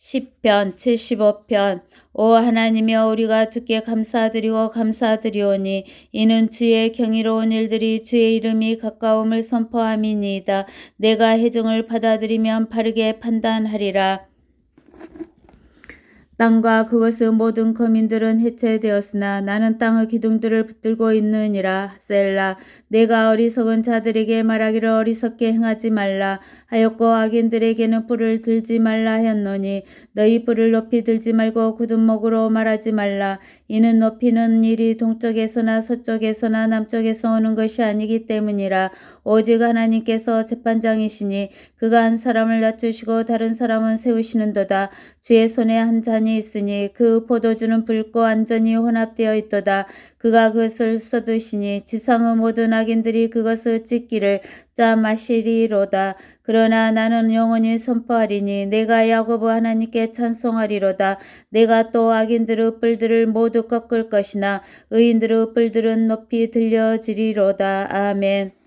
10편 75편 오 하나님여 우리가 주께 감사드리고 감사드리오니 이는 주의 경이로운 일들이 주의 이름이 가까움을 선포함이니이다. 내가 해중을 받아들이면 바르게 판단하리라. 땅과 그것의 모든 거민들은 해체되었으나 나는 땅의 기둥들을 붙들고 있느니라. 셀라. 내가 어리석은 자들에게 말하기를 어리석게 행하지 말라. 하였고 악인들에게는 뿔을 들지 말라 했노니 너희 뿔을 높이 들지 말고 굳은 목으로 말하지 말라. 이는 높이는 일이 동쪽에서나 서쪽에서나 남쪽에서 오는 것이 아니기 때문이라. 오직 하나님께서 재판장이시니 그가 한 사람을 낮추시고 다른 사람은 세우시는도다. 주의 손에 한 잔이 있으니 그 포도주는 붉고 완전히 혼합되어 있도다. 그가 그것을 써두시니 지상의 모든 악인들이 그것을 찢기를 짜 마시리로다. 그러나 나는 영원히 선포하리니 내가 야고보 하나님께 찬송하리로다. 내가 또 악인들의 뿔들을 모두 꺾을 것이나 의인들의 뿔들은 높이 들려지리로다. 아멘.